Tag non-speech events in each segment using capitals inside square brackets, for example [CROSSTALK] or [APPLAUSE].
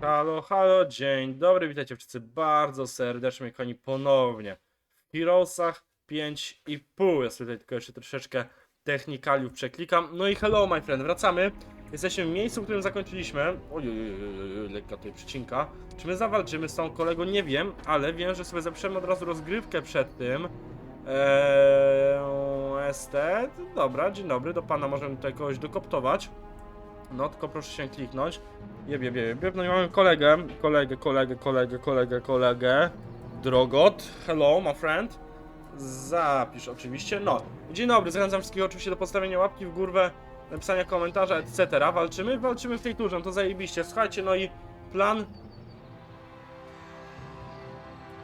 Halo, halo, dzień dobry, witajcie wszyscy bardzo serdecznie, kochani, ponownie w Heroesach 5,5. Ja sobie tutaj tylko jeszcze troszeczkę technikaliów przeklikam. No i hello, my friend, wracamy. Jesteśmy w miejscu, w którym zakończyliśmy. Oj, oj, oj, oj, oj, lekka tutaj przycinka. Czy my zawalczymy z tą kolegą? Nie wiem, ale wiem, że sobie zapiszemy od razu rozgrywkę przed tym. Eee, estet. Dobra, dzień dobry, do pana możemy tutaj kogoś dokoptować. No, tylko proszę się kliknąć. Jeb, jeb, jeb. No i mamy kolegę, kolegę, kolegę, kolegę, kolegę, kolegę. Drogot, hello, my friend. Zapisz oczywiście. No, dzień dobry, zachęcam wszystkich oczywiście do postawienia łapki w górę, napisania komentarza, etc. Walczymy? Walczymy w tej turze, no to zajebiście. Słuchajcie, no i plan...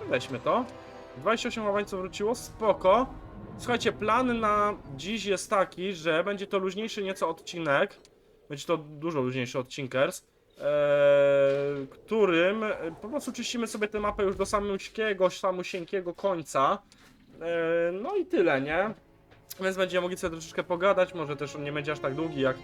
Weźmy to. 28 łabańców wróciło, spoko. Słuchajcie, plan na dziś jest taki, że będzie to luźniejszy nieco odcinek. Będzie to dużo luźniejszy odcinkers, eee, którym e, po prostu czyścimy sobie tę mapę już do samusieńkiego, samusieńkiego końca. Eee, no i tyle, nie? Więc będziemy mogli sobie troszeczkę pogadać, może też on nie będzie aż tak długi jak,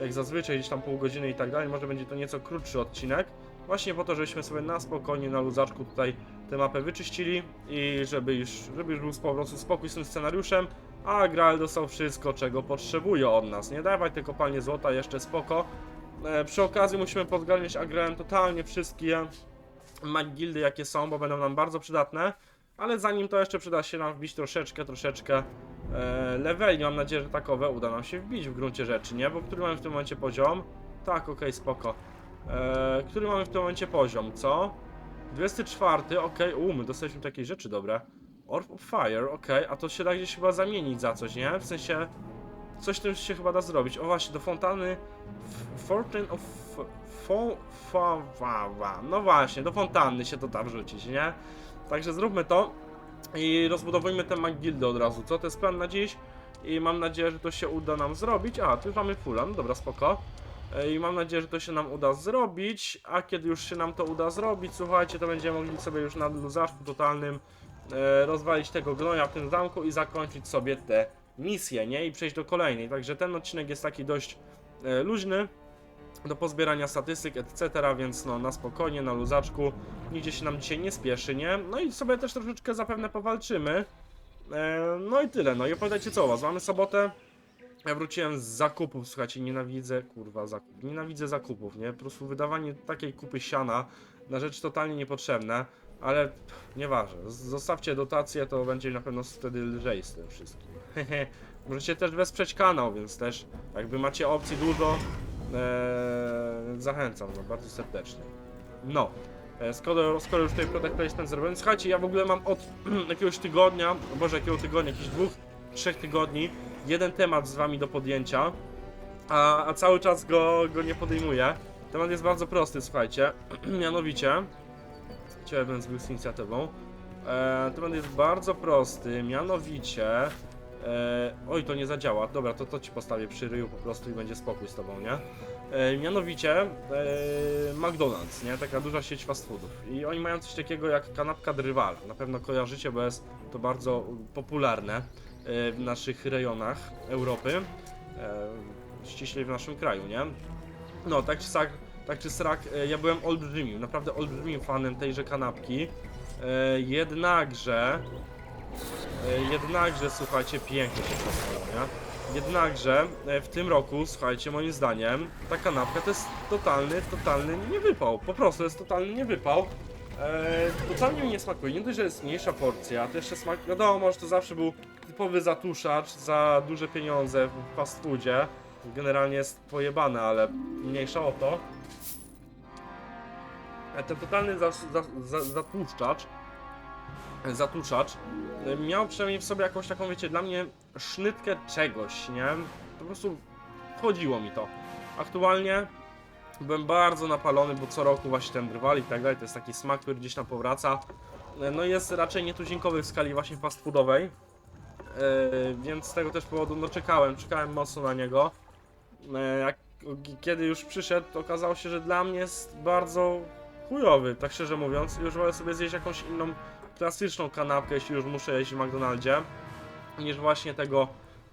jak zazwyczaj, gdzieś tam pół godziny i tak dalej, może będzie to nieco krótszy odcinek. Właśnie po to, żebyśmy sobie na spokojnie, na luzaczku tutaj tę mapę wyczyścili i żeby już, żeby już był po prostu spokój z tym scenariuszem, a Graal dostał wszystko, czego potrzebuje od nas. Nie dawaj te kopalnie złota, jeszcze spoko. E, przy okazji musimy podgarniać agrałem totalnie wszystkie McGildy, jakie są, bo będą nam bardzo przydatne. Ale zanim to jeszcze przyda się nam wbić troszeczkę, troszeczkę e, leveli. Mam nadzieję, że takowe uda nam się wbić w gruncie rzeczy, nie? Bo który mamy w tym momencie poziom? Tak, okej, spoko. E, który mamy w tym momencie poziom, co? 24, okej, u, my dostaliśmy takie rzeczy dobre. Orb of Fire, okej, a to się da gdzieś chyba zamienić za coś, nie? W sensie, coś tym się chyba da zrobić. O właśnie, do fontanny Fortune of... Fo, fa, wa, wa. No właśnie, do fontanny się to da wrzucić, nie? Także zróbmy to i rozbudowujmy tę McGildę od razu, co? To jest plan na dziś i mam nadzieję, że to się uda nam zrobić. A, tu już mamy fulla, no dobra, spoko. I mam nadzieję, że to się nam uda zrobić, a kiedy już się nam to uda zrobić, słuchajcie, to będziemy mogli sobie już na luzaszku totalnym rozwalić tego gnoja w tym zamku i zakończyć sobie te misje, nie? I przejść do kolejnej. Także ten odcinek jest taki dość e, luźny do pozbierania statystyk, etc., więc no na spokojnie, na luzaczku, nigdzie się nam dzisiaj nie spieszy, nie? No i sobie też troszeczkę zapewne powalczymy. E, no i tyle, no i opowiadajcie co u was. Mamy sobotę, ja wróciłem z zakupów, słuchajcie, nienawidzę, kurwa, zakup, nienawidzę zakupów, nie? Po prostu wydawanie takiej kupy siana na rzeczy totalnie niepotrzebne, ale nieważne, zostawcie dotację, to będzie na pewno wtedy lżej z tym wszystkim. [LAUGHS] Możecie też wesprzeć kanał, więc też jakby macie opcji dużo, e, zachęcam no, bardzo serdecznie. No, e, skoro, skoro już tutaj product placement zrobiony, słuchajcie, ja w ogóle mam od [CLEARS THROAT] jakiegoś tygodnia, Boże, jakiego tygodnia, jakichś dwóch, trzech tygodni, jeden temat z wami do podjęcia, a, a cały czas go, go nie podejmuję. Temat jest bardzo prosty, słuchajcie, [CLEARS THROAT] mianowicie, chciałbym z z inicjatywą, e, temat jest bardzo prosty, mianowicie, e, oj to nie zadziała, dobra, to to ci postawię przy ryju po prostu i będzie spokój z tobą, nie? E, mianowicie e, McDonald's, nie? Taka duża sieć fast foodów i oni mają coś takiego jak kanapka drwal, na pewno kojarzycie, bo jest to bardzo popularne e, w naszych rejonach Europy, e, ściślej w naszym kraju, nie? No, tak czy srak, tak czy srak e, ja byłem olbrzymim, naprawdę olbrzymim fanem tejże kanapki, e, jednakże, e, jednakże, słuchajcie, pięknie się postało, nie? Jednakże w tym roku, słuchajcie, moim zdaniem, ta kanapka to jest totalny, totalny niewypał, po prostu jest totalny niewypał. E, totalnie mi nie smakuje, nie dość, że jest mniejsza porcja, to jeszcze smak, wiadomo, że to zawsze był typowy zatuszacz za duże pieniądze w fast foodzie. Generalnie jest pojebane, ale mniejsza o to. E, Ten totalny za, za, za, zatłuszczacz, zatuszacz, e, miał przynajmniej w sobie jakąś taką, wiecie, dla mnie sznytkę czegoś, nie? Po prostu wchodziło mi to. Aktualnie byłem bardzo napalony, bo co roku właśnie ten drwal i tak dalej, to jest taki smak, który gdzieś tam powraca. E, No jest raczej nietuzinkowy w skali właśnie fast foodowej. Więc z tego też powodu no czekałem, czekałem mocno na niego. Jak, kiedy już przyszedł, okazało się, że dla mnie jest bardzo chujowy, tak szczerze mówiąc. Już wolę sobie zjeść jakąś inną klasyczną kanapkę, jeśli już muszę jeść w McDonaldzie, niż właśnie tego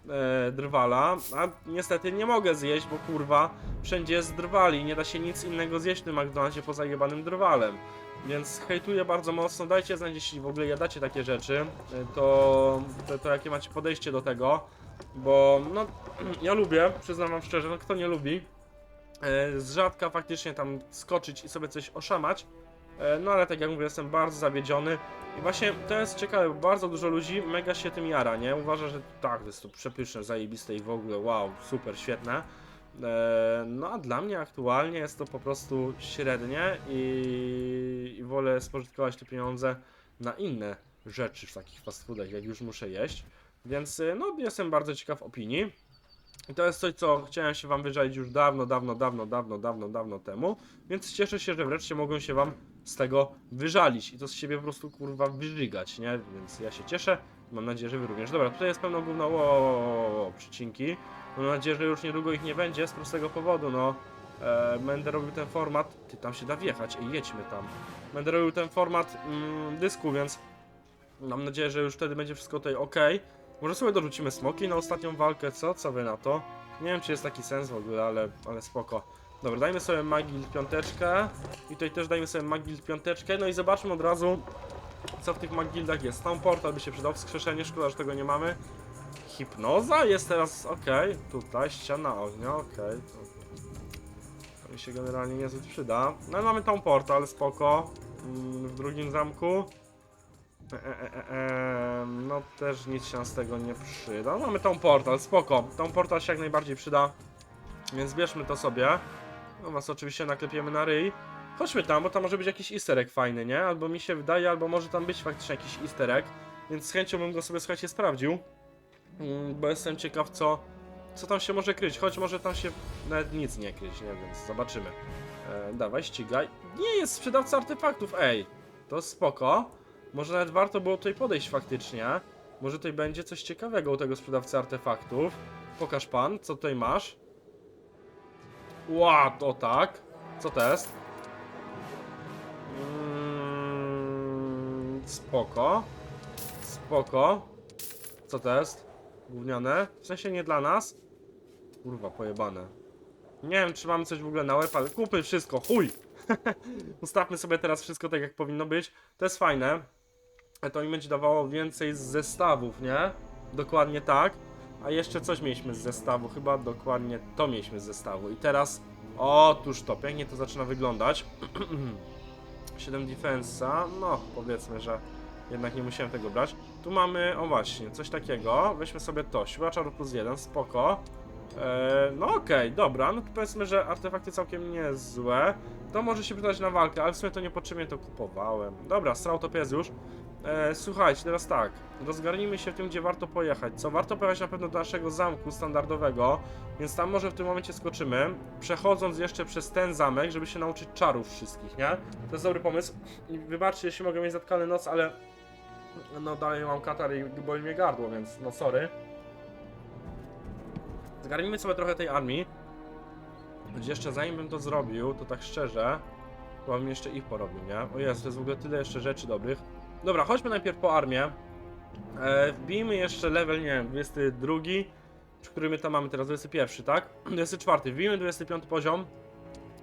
e, drwala. A niestety nie mogę zjeść, bo kurwa, wszędzie jest drwali, nie da się nic innego zjeść w tym McDonaldzie poza jebanym drwalem. Więc hejtuję bardzo mocno, dajcie znać, jeśli w ogóle jadacie takie rzeczy, y, to, to, to jakie macie podejście do tego, bo no, [CLEARS THROAT] ja lubię, przyznam wam szczerze, no kto nie lubi, e, z rzadka faktycznie tam skoczyć i sobie coś oszamać, e, no ale tak jak mówię, jestem bardzo zawiedziony i właśnie to jest ciekawe, bardzo dużo ludzi mega się tym jara, nie? Uważa, że tak, to jest to przepyszne, zajebiste i w ogóle wow, super, świetne. E, No a dla mnie aktualnie jest to po prostu średnie i, i wolę spożytkować te pieniądze na inne rzeczy w takich fast foodach, jak już muszę jeść. Więc e, no jestem bardzo ciekaw opinii. I to jest coś, co chciałem się wam wyżalić już dawno, dawno, dawno, dawno, dawno, dawno temu. Więc cieszę się, że wreszcie mogłem się wam z tego wyżalić i to z siebie po prostu kurwa wyżygać, nie? Więc ja się cieszę. Mam nadzieję, że wy również. Dobra, tutaj jest pełno gówno, o, przycinki. Mam nadzieję, że już niedługo ich nie będzie z prostego powodu, no. E, będę robił ten format. Ty tam się da wjechać, ej, jedźmy tam. Będę robił ten format mm, dysku, więc mam nadzieję, że już wtedy będzie wszystko tutaj ok. Może sobie dorzucimy smoki na ostatnią walkę, co? Co wy na to? Nie wiem, czy jest taki sens w ogóle, ale, ale spoko. Dobra, dajmy sobie Magil piąteczkę. I tutaj też dajmy sobie Magil piąteczkę. No i zobaczmy od razu, co w tych Magildach jest. Tam portal by się przydał, wskrzeszenie, szkoda, że tego nie mamy. Hipnoza jest teraz, okej, tutaj, ściana ognia, okej. To, to mi się generalnie niezbyt przyda. No i mamy tą portal, spoko. Mm, W drugim zamku. E, e, e, no też nic się z tego nie przyda. No, mamy tą portal, spoko. Tą portal się jak najbardziej przyda. Więc bierzmy to sobie. No was oczywiście naklepiemy na ryj. Chodźmy tam, bo tam może być jakiś easter egg fajny, nie? Albo mi się wydaje, albo może tam być faktycznie jakiś easter egg. Więc z chęcią bym go sobie, słuchajcie, sprawdził. Mm, bo jestem ciekaw, co, co tam się może kryć. Choć może tam się nawet nic nie kryć, nie? Więc zobaczymy. E, dawaj, ścigaj. Nie jest sprzedawca artefaktów, ej. To spoko. Może nawet warto było tutaj podejść faktycznie. Może tutaj będzie coś ciekawego u tego sprzedawcy artefaktów. Pokaż pan, co tutaj masz. Ła, to tak. Co to jest? Mm, spoko. Spoko. Co to jest? Gówniane? W sensie nie dla nas? Kurwa, pojebane. Nie wiem, czy mamy coś w ogóle na łeb, ale kupy wszystko, chuj! [LAUGHS] Ustawmy sobie teraz wszystko tak, jak powinno być. To jest fajne. To mi będzie dawało więcej z zestawów, nie? Dokładnie tak. A jeszcze coś mieliśmy z zestawu, chyba dokładnie to mieliśmy z zestawu. I teraz, otóż to, pięknie to zaczyna wyglądać. [CLEARS THROAT] 7 defensa, no powiedzmy, że jednak nie musiałem tego brać. Tu mamy, o właśnie, coś takiego. Weźmy sobie to, siła czaru plus 1, spoko. Eee, no okej, dobra, no to powiedzmy, że artefakty całkiem niezłe. To może się przydać na walkę, ale w sumie to niepotrzebnie to kupowałem. Dobra, strał to pies już. E, słuchajcie, teraz tak, rozgarnijmy się w tym, gdzie warto pojechać. Co, warto pojechać na pewno do naszego zamku standardowego, więc tam może w tym momencie skoczymy, przechodząc jeszcze przez ten zamek, żeby się nauczyć czarów wszystkich, nie? To jest dobry pomysł. Wybaczcie, jeśli mogę mieć zatkany nos, ale no dalej mam katar i boli mnie gardło, więc no sorry. Zgarnijmy sobie trochę tej armii. Choć jeszcze zanim bym to zrobił, to tak szczerze, to bym jeszcze ich porobił, nie? O jest, to jest w ogóle tyle jeszcze rzeczy dobrych. Dobra, chodźmy najpierw po armię. E, wbijmy jeszcze level, nie wiem, 22, przy którym my tam mamy teraz, 21, tak? [CLEARS THROAT] 24, wbijmy 25 poziom.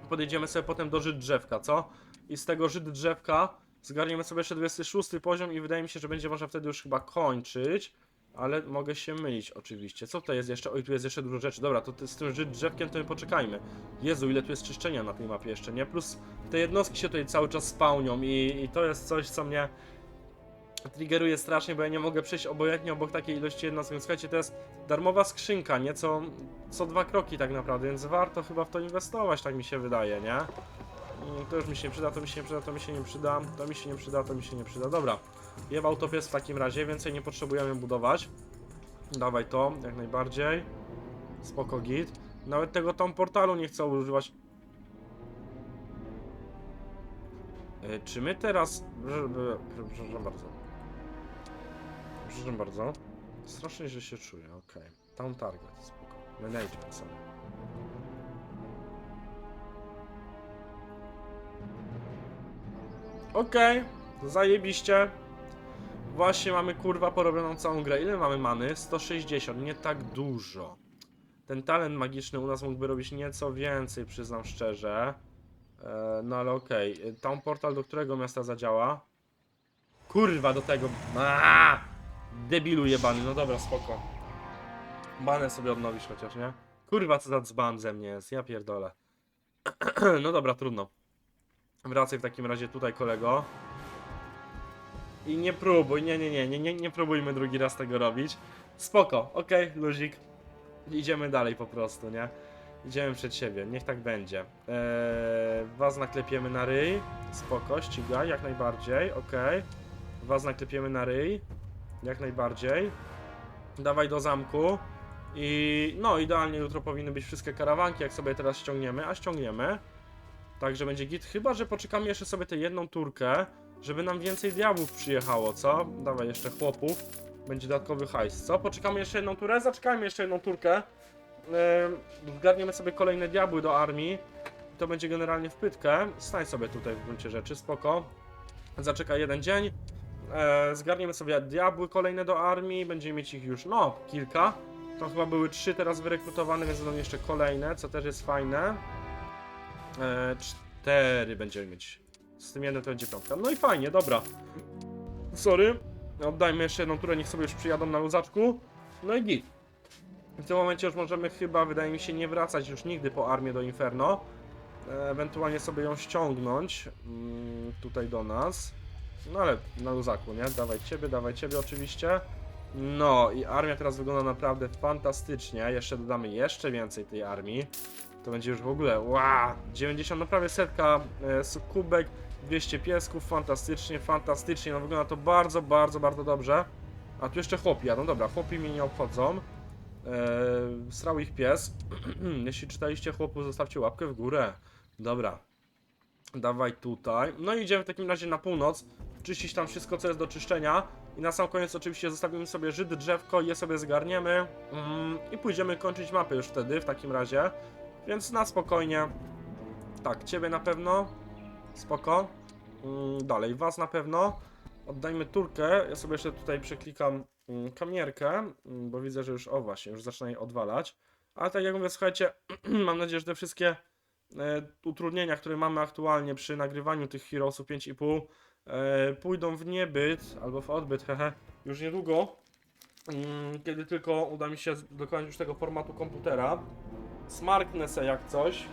Podejdziemy sobie potem do żyd drzewka, co? I z tego żyd drzewka zgarniemy sobie jeszcze 26 poziom i wydaje mi się, że będzie można wtedy już chyba kończyć. Ale mogę się mylić oczywiście. Co tutaj jest jeszcze? Oj, tu jest jeszcze dużo rzeczy. Dobra, to ty, z tym żyd drzewkiem to my poczekajmy. Jezu, ile tu jest czyszczenia na tej mapie jeszcze, nie? Plus te jednostki się tutaj cały czas spełnią i, i to jest coś, co mnie triggeruje strasznie, bo ja nie mogę przejść obojętnie obok takiej ilości jednostek. Więc Słuchajcie, to jest darmowa skrzynka, nie? Co, co dwa kroki tak naprawdę, więc warto chyba w to inwestować, tak mi się wydaje, nie? To już mi się nie przyda, to mi się nie przyda, to mi się nie przyda, to mi się nie przyda, to mi się nie przyda. Dobra, jeb autopies w takim razie, więcej nie potrzebujemy budować. Dawaj to, jak najbardziej. Spoko git. Nawet tego tam portalu nie chcę używać. E, Czy my teraz... Prze- prze- Przepraszam bardzo. Przepraszam bardzo. Strasznie źle się czuję, okej. Town target, spoko. Management sobie. Okej, zajebiście. Właśnie mamy kurwa porobioną całą grę. Ile mamy many? 160, nie tak dużo. ten talent magiczny u nas mógłby robić nieco więcej, przyznam szczerze. E, no ale okej. Okay. Portal do którego miasta zadziała? Kurwa, do tego. Aaaa! Debilu jebany, no dobra, spoko. Banę sobie odnowisz chociaż, nie? Kurwa, co za dzban ze mnie jest, ja pierdolę. [CLEARS THROAT] no dobra, trudno. Wracaj w takim razie tutaj, kolego. I nie próbuj, nie, nie, nie, nie, nie, nie próbujmy drugi raz tego robić. Spoko, okej, luzik. Idziemy dalej po prostu, nie? Idziemy przed siebie, niech tak będzie. Eee, was naklepiemy na ryj. Spoko, ścigaj, jak najbardziej, okej. Was naklepiemy na ryj. Jak najbardziej. Dawaj do zamku. I no, idealnie jutro powinny być wszystkie karawanki, jak sobie teraz ściągniemy, a ściągniemy. Także będzie git. Chyba, że poczekamy jeszcze sobie tę jedną turkę, żeby nam więcej diabłów przyjechało, co? Dawaj jeszcze chłopów. Będzie dodatkowy hajs, co? Poczekamy jeszcze jedną turę? Zaczekajmy jeszcze jedną turkę. Yy, zgarniemy sobie kolejne diabły do armii. To będzie generalnie w pytkę. Stań sobie tutaj w gruncie rzeczy, spoko. Zaczekaj jeden dzień. E, zgarniemy sobie diabły kolejne do armii. Będziemy mieć ich już, no, kilka. To chyba były trzy teraz wyrekrutowane, więc będą jeszcze kolejne, co też jest fajne. E, cztery będziemy mieć. Z tym jednym to będzie piątka. No i fajnie, dobra. Sorry. Oddajmy jeszcze jedną turę, niech sobie już przyjadą na luzaczku. No i git. W tym momencie już możemy chyba, wydaje mi się, nie wracać już nigdy po armię do Inferno. E, ewentualnie sobie ją ściągnąć mm, tutaj do nas. No ale na luzaku, nie? Dawaj ciebie, dawaj ciebie oczywiście. No i armia teraz wygląda naprawdę fantastycznie. Jeszcze dodamy jeszcze więcej tej armii. To będzie już w ogóle, wow, 90, no prawie setka e, sukubek, 200 piesków, fantastycznie, fantastycznie, no wygląda to bardzo, bardzo, bardzo dobrze. A tu jeszcze chłopi, no dobra, chłopi mnie nie obchodzą. Eee, srał ich pies. [CLEARS THROAT] Jeśli czytaliście chłopu, zostawcie łapkę w górę. Dobra. Dawaj tutaj. No i idziemy w takim razie na północ. Czyścić tam wszystko, co jest do czyszczenia. I na sam koniec oczywiście zostawimy sobie Żyd, drzewko, je sobie zgarniemy. Mm, I pójdziemy kończyć mapę już wtedy, w takim razie. Więc na spokojnie. Tak, ciebie na pewno. Spoko. Mm, dalej, was na pewno. Oddajmy turkę. Ja sobie jeszcze tutaj przeklikam mm, kamierkę, mm, bo widzę, że już, o właśnie, już zaczyna jej odwalać. Ale tak jak mówię, słuchajcie, [CLEARS THROAT] mam nadzieję, że te wszystkie e, utrudnienia, które mamy aktualnie przy nagrywaniu tych Heroesów 5,5 e, pójdą w niebyt, albo w odbyt, [LAUGHS] hehe, już niedługo. Mm, kiedy tylko uda mi się dokonać już tego formatu komputera. Smarknę se jak coś.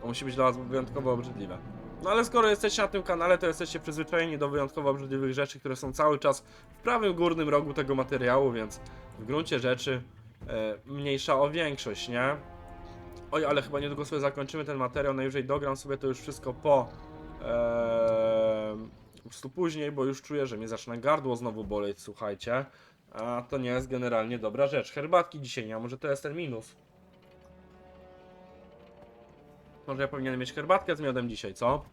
To musi być dla was wyjątkowo obrzydliwe. No ale skoro jesteście na tym kanale, to jesteście przyzwyczajeni do wyjątkowo obrzydliwych rzeczy, które są cały czas w prawym górnym rogu tego materiału, więc w gruncie rzeczy e, mniejsza o większość, nie? Oj, ale chyba niedługo sobie zakończymy ten materiał, najwyżej dogram sobie to już wszystko po... E, prostu później, bo już czuję, że mnie zaczyna gardło znowu boleć, słuchajcie. A to nie jest generalnie dobra rzecz. Herbatki dzisiaj nie ma, może to jest ten minus. Może ja powinienem mieć herbatkę z miodem dzisiaj, co?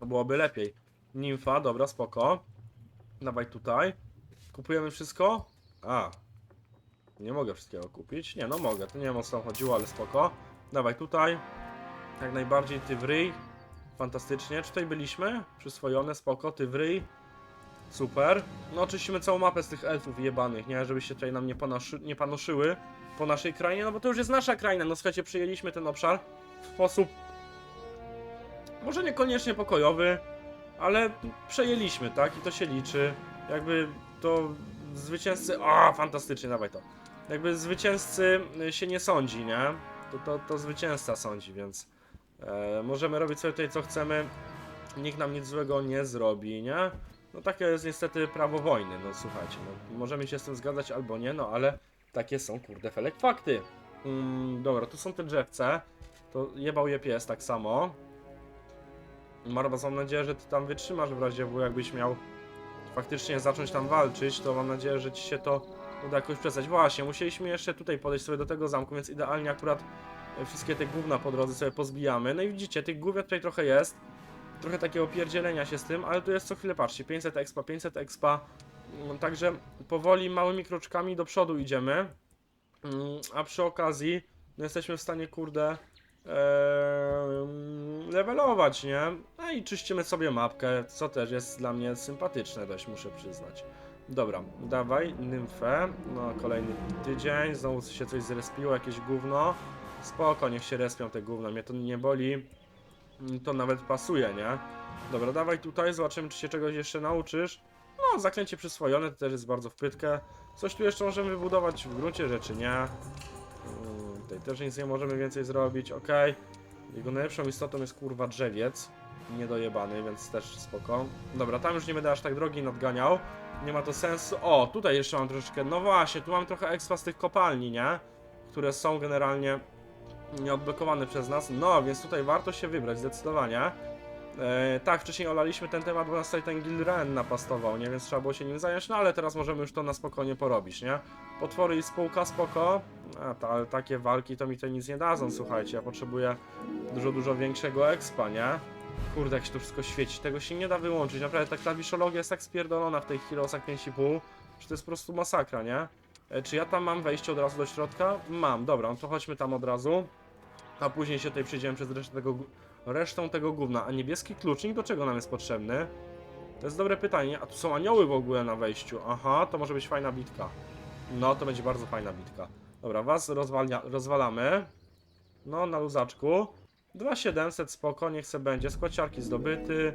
To byłoby lepiej. Nimfa, dobra, spoko. Dawaj tutaj. Kupujemy wszystko? A. Nie mogę wszystkiego kupić. Nie, no mogę. To nie wiem o co chodziło, ale spoko. Dawaj tutaj. Jak najbardziej ty w ryj. Fantastycznie. Czy tutaj byliśmy? Przyswojone, spoko. Ty w ryj. Super. No oczyścimy całą mapę z tych elfów jebanych, nie? Żeby się tutaj nam nie, nie panoszyły po naszej krainie, no bo to już jest nasza kraina. No słuchajcie, przyjęliśmy ten obszar w sposób może niekoniecznie pokojowy, ale przejęliśmy, tak? I to się liczy. Jakby to zwycięzcy... O, fantastycznie, dawaj to. Jakby zwycięzcy y, się nie sądzi, nie? To, to, to zwycięzca sądzi, więc e, możemy robić sobie tutaj co chcemy. Nikt nam nic złego nie zrobi, nie? No takie jest niestety prawo wojny, no słuchajcie, no, możemy się z tym zgadzać albo nie, no ale takie są kurde felek fakty. Mm, dobra, tu są te drzewce. To jebał je pies tak samo. Marbas, mam nadzieję, że ty tam wytrzymasz w razie jakbyś miał faktycznie zacząć tam walczyć, to mam nadzieję, że ci się to uda jakoś przestać. Właśnie, musieliśmy jeszcze tutaj podejść sobie do tego zamku, więc idealnie akurat wszystkie te gówna po drodze sobie pozbijamy. No i widzicie, tych gówiat tutaj trochę jest. Trochę takiego pierdzielenia się z tym, ale tu jest co chwilę, patrzcie, 500 expa, 500 expa. Mm, Także powoli, małymi kroczkami do przodu idziemy. Mm, A przy okazji, no jesteśmy w stanie, kurde, levelować, nie? No i czyścimy sobie mapkę, co też jest dla mnie sympatyczne dość, muszę przyznać. Dobra, dawaj, nymfę, no kolejny tydzień, znowu się coś zrespiło, jakieś gówno. Spoko, niech się respią te gówno, mnie to nie boli, Mm, to nawet pasuje, nie? Dobra, dawaj tutaj, zobaczymy czy się czegoś jeszcze nauczysz. No, zaklęcie przyswojone to też jest bardzo wpytkę. Coś tu jeszcze możemy wybudować w gruncie rzeczy, nie? Tutaj też nic nie możemy więcej zrobić, ok. Jego najlepszą istotą jest kurwa drzewiec. Niedojebany, więc też spoko. Dobra, tam już nie będę aż tak drogi nadganiał. Nie ma to sensu. O, tutaj jeszcze mam troszeczkę. No właśnie, tu mam trochę expa z tych kopalni, nie? Które są generalnie nieodblokowane przez nas. No, więc tutaj warto się wybrać, zdecydowanie. E, tak, wcześniej olaliśmy ten temat, bo nas tutaj ten Gilren napastował, nie? Więc trzeba było się nim zająć, no ale teraz możemy już to na spokojnie porobić, nie? Potwory i spółka, spoko. A, ta, ale takie walki to mi to nic nie dadzą, słuchajcie. Ja potrzebuję dużo, dużo większego expa, nie? Kurde, jak się to wszystko świeci, tego się nie da wyłączyć. Naprawdę, ta klawiszologia jest tak spierdolona w tej Heroesach 5,5, że to jest po prostu masakra, nie? E, czy ja tam mam wejście od razu do środka? Mam, dobra, no to chodźmy tam od razu. A później się tutaj przejdziemy przez resztę tego, resztą tego gówna. A niebieski klucznik do czego nam jest potrzebny? To jest dobre pytanie. A tu są anioły w ogóle na wejściu. Aha, to może być fajna bitka. No, to będzie bardzo fajna bitka. Dobra, was rozwalnia, rozwalamy. No, na luzaczku. 2700, spoko, niech se będzie. Skłaciarki zdobyty.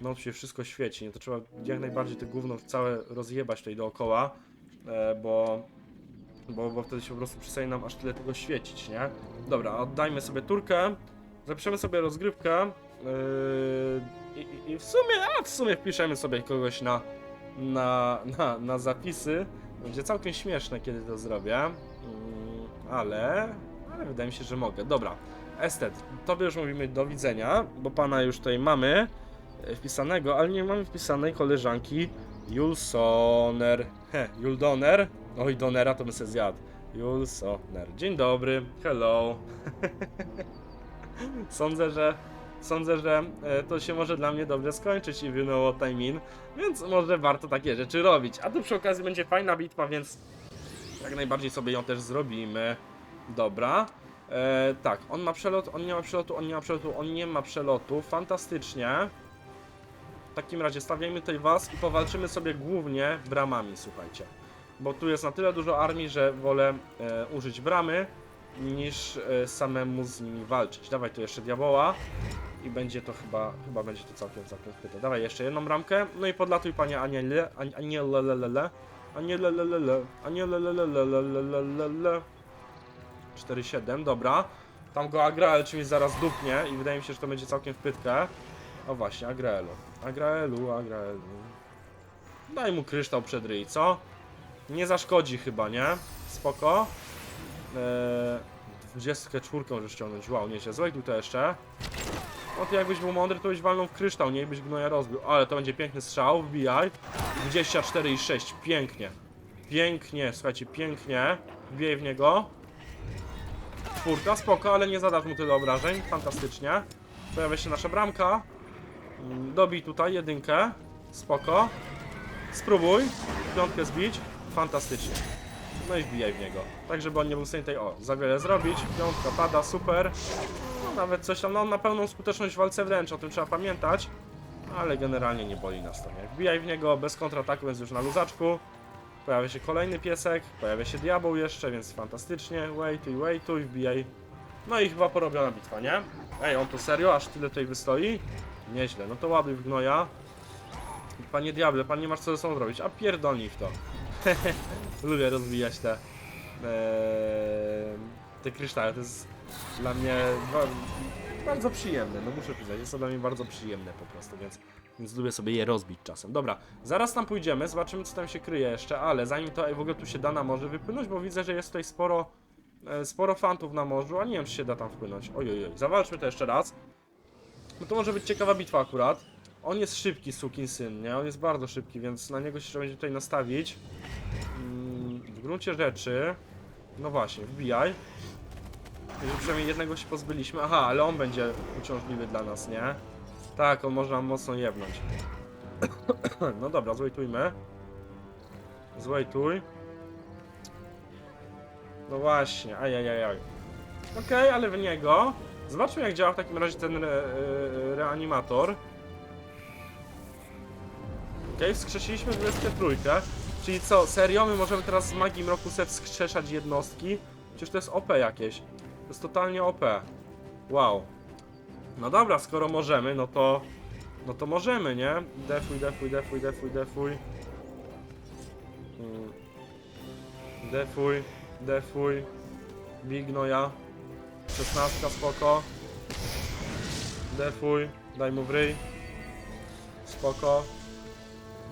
No, tu się wszystko świeci, nie? To trzeba jak najbardziej te gówno całe rozjebać tutaj dookoła, e, bo, bo, bo wtedy się po prostu przestaje nam aż tyle tego świecić, nie? Dobra, oddajmy sobie turkę. Zapiszemy sobie rozgrywkę. I, i- I w sumie, a w sumie wpiszemy sobie kogoś na, na, na, na zapisy. Będzie całkiem śmieszne, kiedy to zrobię. Mm, ale, ale wydaje mi się, że mogę. Dobra, Estet, tobie już mówimy do widzenia, bo pana już tutaj mamy e, wpisanego, ale nie mamy wpisanej koleżanki Julsoner. He, Juldoner. Oj, Donera to bym se zjadł. Julsoner. Dzień dobry, hello. [LAUGHS] Sądzę, że sądzę, że e, to się może dla mnie dobrze skończyć i you know what I mean, więc może warto takie rzeczy robić. A tu przy okazji będzie fajna bitwa, więc jak najbardziej sobie ją też zrobimy. Dobra. E, tak, on ma przelot, on nie ma przelotu, on nie ma przelotu, on nie ma przelotu. Fantastycznie. W takim razie stawiajmy tutaj was i powalczymy sobie głównie bramami, słuchajcie. Bo tu jest na tyle dużo armii, że wolę e, użyć bramy niż e, samemu z nimi walczyć. Dawaj tu jeszcze diaboła i będzie to chyba, chyba będzie to całkiem, całkiem chwyte. Dawaj jeszcze jedną bramkę, no i podlatuj panie aniele, an- anielelelele, anielelelele, anielelelelelelelele. 4-7, dobra. Tam go Agrael czymś zaraz dupnie i wydaje mi się, że to będzie całkiem wpytkę. O właśnie, Agraelu. Agraelu, Agraelu. Daj mu kryształ przed ryj, co? Nie zaszkodzi chyba, nie? Spoko. Eee, 24 możesz ściągnąć, wow, nieźle. Złej tutaj jeszcze. No to jakbyś był mądry, to byś walnął w kryształ, nie byś gnoja rozbił. Ale to będzie piękny strzał, wbijaj. 24 i 6, pięknie. Pięknie, słuchajcie, pięknie. Wbijaj w niego. Czwórka, spoko, ale nie zadasz mu tyle obrażeń, fantastycznie. Pojawia się nasza bramka. Mm, Dobij tutaj jedynkę, spoko. Spróbuj, piątkę zbić, fantastycznie. No i wbijaj w niego. Tak, żeby on nie był w stanie tutaj, o, za wiele zrobić. Piątka pada, super. Nawet coś tam, no on ma pełną skuteczność w walce wręcz, o tym trzeba pamiętać. Ale generalnie nie boli nas to, nie? Wbijaj w niego, bez kontrataku, więc już na luzaczku. Pojawia się kolejny piesek, pojawia się diabeł jeszcze, więc fantastycznie. Waituj, waituj, wbijaj. No i chyba porobiona bitwa, nie? Ej, on to serio? Aż tyle tutaj wystoi? Nieźle, no to ładuj w gnoja. Panie diable, pan nie masz co ze sobą zrobić, a pierdolnij w to. [LAUGHS] Lubię rozwijać te... Eee, te kryształy, to jest dla mnie ba- bardzo przyjemne, no muszę przyznać, jest to dla mnie bardzo przyjemne po prostu, więc, więc lubię sobie je rozbić czasem. Dobra, zaraz tam pójdziemy, zobaczymy co tam się kryje jeszcze, ale zanim to w ogóle tu się da na morze wypłynąć, bo widzę, że jest tutaj sporo, e, sporo fantów na morzu, a nie wiem czy się da tam wpłynąć. Ojojoj, zawalczmy to jeszcze raz. No to może być ciekawa bitwa akurat. On jest szybki, syn, nie? On jest bardzo szybki, więc na niego się trzeba będzie tutaj nastawić. Mm, w gruncie rzeczy... No właśnie, wbijaj. Przynajmniej jednego się pozbyliśmy. Aha, ale on będzie uciążliwy dla nas, nie? Tak, on może nam mocno jebnąć. [COUGHS] no dobra, złejtujmy. Złejtuj. No właśnie, ajajajaj. Okej, ale w niego Zobaczmy jak działa w takim razie ten re, e, reanimator. Okej, wskrzesiliśmy 23. Czyli co, serio? My możemy teraz z magii mroku sobie wskrzeszać jednostki? Przecież to jest OP jakieś. Jest totalnie OP. Wow. No dobra, skoro możemy, no to... No to możemy, nie? Defuj, defuj, defuj, defuj, defuj. Mm. Defuj, defuj. Bignoja. 16 spoko. Defuj, daj mu w ryj. Spoko.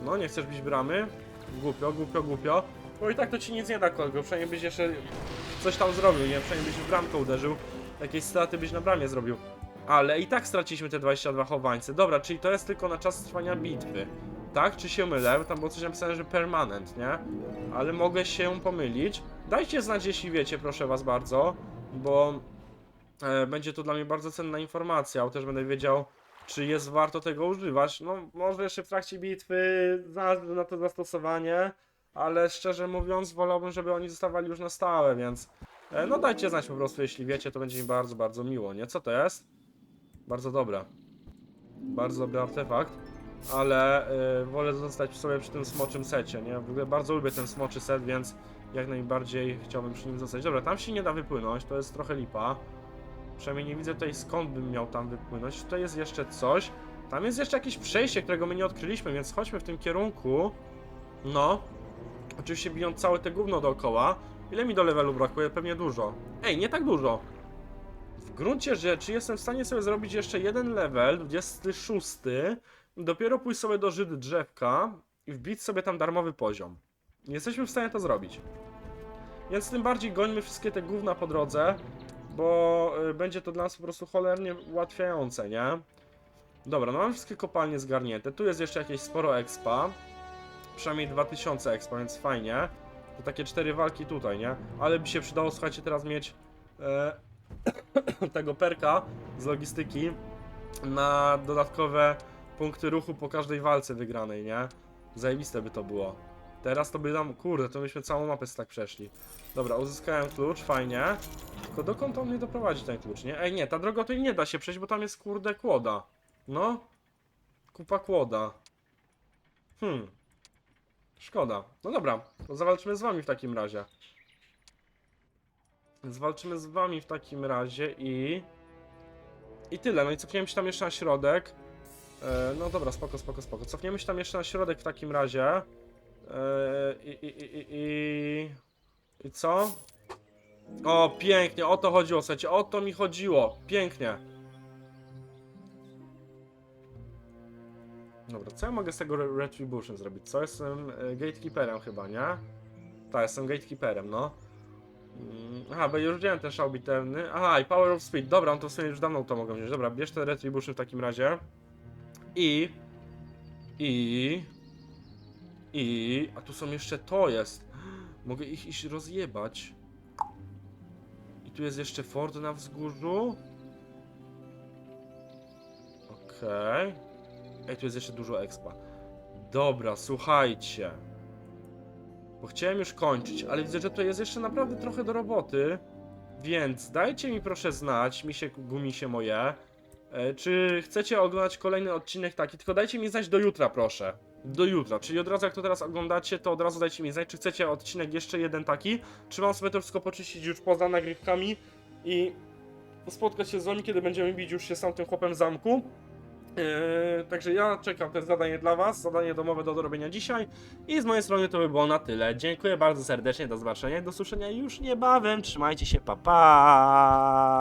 No, nie chcesz bić bramy? Głupio, głupio, głupio. Bo i tak to ci nic nie da, kolego. Przynajmniej byś jeszcze coś tam zrobił, nie? Przynajmniej byś w bramkę uderzył. Jakieś straty byś na bramie zrobił. Ale i tak straciliśmy te 22 chowańce. Dobra, czyli to jest tylko na czas trwania bitwy. Tak? Czy się mylę? Tam było coś napisane, że permanent, nie? Ale mogę się pomylić. Dajcie znać, jeśli wiecie, proszę was bardzo. Bo e, będzie to dla mnie bardzo cenna informacja. Bo też będę wiedział, czy jest warto tego używać. No, może jeszcze w trakcie bitwy na to zastosowanie. Ale szczerze mówiąc, wolałbym, żeby oni zostawali już na stałe, więc... E, no dajcie znać po prostu, jeśli wiecie, to będzie mi bardzo, bardzo miło, nie? Co to jest? Bardzo dobre. Bardzo dobry artefakt. Ale y, wolę zostać sobie przy tym smoczym secie, nie? W ogóle bardzo lubię ten smoczy set, więc jak najbardziej chciałbym przy nim zostać. Dobra, tam się nie da wypłynąć, to jest trochę lipa. Przynajmniej nie widzę tutaj skąd bym miał tam wypłynąć. Tutaj jest jeszcze coś. Tam jest jeszcze jakieś przejście, którego my nie odkryliśmy, więc chodźmy w tym kierunku. No. Oczywiście bijąc całe te gówno dookoła. Ile mi do levelu brakuje? Pewnie dużo. Ej, nie tak dużo. W gruncie rzeczy jestem w stanie sobie zrobić jeszcze jeden level, 26. Dopiero pójść sobie do Żyd drzewka i wbić sobie tam darmowy poziom. Jesteśmy w stanie to zrobić. Więc tym bardziej gońmy wszystkie te gówna po drodze, bo y, będzie to dla nas po prostu cholernie ułatwiające, nie? Dobra, no mam wszystkie kopalnie zgarnięte. Tu jest jeszcze jakieś sporo expa. Przynajmniej 2000 expa, więc fajnie. To takie cztery walki tutaj, nie? Ale by się przydało, słuchajcie, teraz mieć e, [COUGHS] tego perka z logistyki na dodatkowe punkty ruchu po każdej walce wygranej, nie? Zajebiste by to było. Teraz to by nam, kurde, to byśmy całą mapę tak przeszli. Dobra, uzyskałem klucz, fajnie. Tylko dokąd on mnie doprowadzi ten klucz, nie? Ej, nie, ta droga tutaj nie da się przejść, bo tam jest, kurde, kłoda. No. Kupa kłoda. Hmm. Szkoda. No dobra, to zawalczymy z wami w takim razie. Zwalczymy z wami w takim razie i... I tyle, no i cofniemy się tam jeszcze na środek. E, no dobra, spoko, spoko, spoko. Cofniemy się tam jeszcze na środek w takim razie. E, i, i, i, i, i... Co? O, pięknie, o to chodziło, słuchajcie, o to mi chodziło. Pięknie. Dobra, co ja mogę z tego Re- Retribution zrobić? Co? Jestem e, gatekeeperem chyba, nie? Tak, jestem gatekeeperem, no. Mm, Aha, bo już wziąłem ten szał. Aha, i Power of Speed. Dobra, no to sobie już dawno to mogę wziąć. Dobra, bierz te Retribution w takim razie. I... I... I... A tu są jeszcze to jest. Mogę ich iść rozjebać. I tu jest jeszcze Ford na wzgórzu. Okej. Ej, tu jest jeszcze dużo expa. Dobra, słuchajcie. Bo chciałem już kończyć, ale widzę, że to jest jeszcze naprawdę trochę do roboty. Więc dajcie mi proszę znać, misie, gumisie moje, e, czy chcecie oglądać kolejny odcinek taki, tylko dajcie mi znać do jutra proszę. Do jutra, czyli od razu jak to teraz oglądacie, to od razu dajcie mi znać, czy chcecie odcinek jeszcze jeden taki, czy mam sobie to wszystko poczyścić już poza nagrywkami i spotkać się z wami, kiedy będziemy bić już się z tamtym chłopem w zamku. Yy, także ja czekam, to zadanie dla Was, zadanie domowe do dorobienia dzisiaj. I z mojej strony to by było na tyle. Dziękuję bardzo serdecznie, do zobaczenia i do słyszenia już niebawem. Trzymajcie się, pa pa!